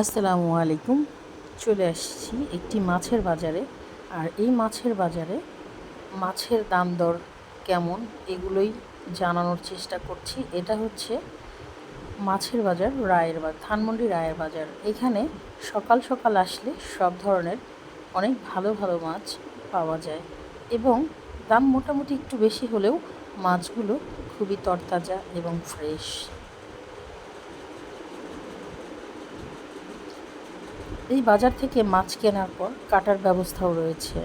আসসালামু আলাইকুম। চলে আসছি একটি মাছের বাজারে। আর এই মাছের বাজারে মাছের দাম দর কেমন এগুলোই জানানোর চেষ্টা করছি। এটা হচ্ছে মাছের বাজার, রায়ের বাজার ধানমন্ডি রায়ের বাজার। এখানে সকাল সকাল আসলে সব ধরনের অনেক ভালো ভালো মাছ পাওয়া যায়। এবং দাম মোটামুটি একটু বেশি হলেও মাছগুলো খুবই তরতাজা এবং ফ্রেশ। এই বাজার থেকে মাছ কেনার পর কাটার ব্যবস্থাও রয়েছে।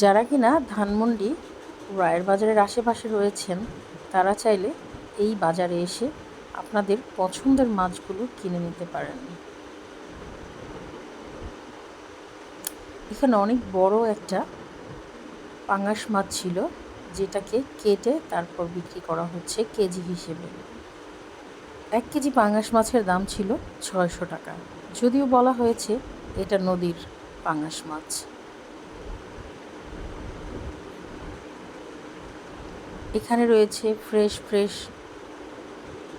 যারা কিনা ধানমন্ডি রায়ের বাজারের আশেপাশে রয়েছেন, তারা চাইলে এই বাজারে এসে আপনাদের পছন্দের মাছগুলো কিনে নিতে পারেন। এখানে অনেক বড় একটা পাঙাশ মাছ ছিল, যেটাকে কেটে তারপর বিক্রি করা হচ্ছে কেজি হিসেবে। এক কেজি পাঙাশ মাছের দাম ছিল ছয়শো টাকা। যদিও বলা হয়েছে এটা নদীর পাঙাশ মাছ। এখানে রয়েছে ফ্রেশ ফ্রেশ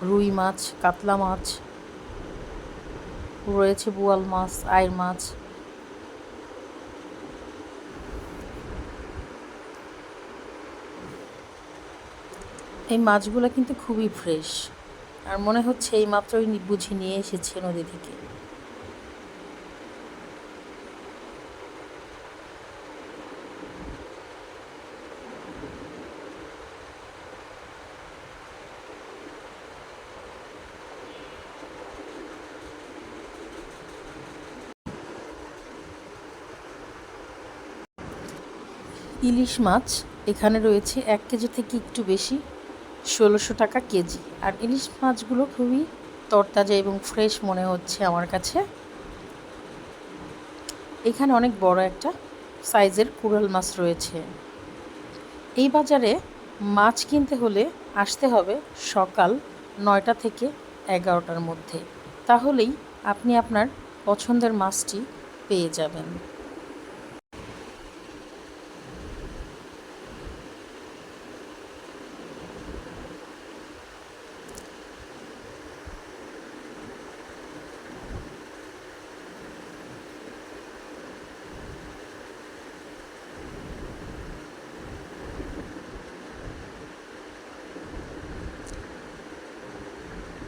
রুই মাছ, কাতলা মাছ, রয়েছে বোয়াল মাছ আয়ের মাছ। এই মাছগুলো কিন্তু খুবই ফ্রেশ। আর মনে হচ্ছে এই মাত্রই বুঝি নিয়ে এসেছে নদী থেকে। ইলিশ মাছ এখানে রয়েছে এক কেজি থেকে একটু বেশি। ষোলোশো টাকা কেজি। আর ইলিশ মাছগুলো খুবই তরতাজা এবং ফ্রেশ মনে হচ্ছে আমার কাছে। এখানে অনেক বড় একটা সাইজের কুড়াল মাছ রয়েছে। এই বাজারে মাছ কিনতে হলে আসতে হবে সকাল নয়টা থেকে এগারোটার মধ্যে। তাহলেই আপনি আপনার পছন্দের মাছটি পেয়ে যাবেন।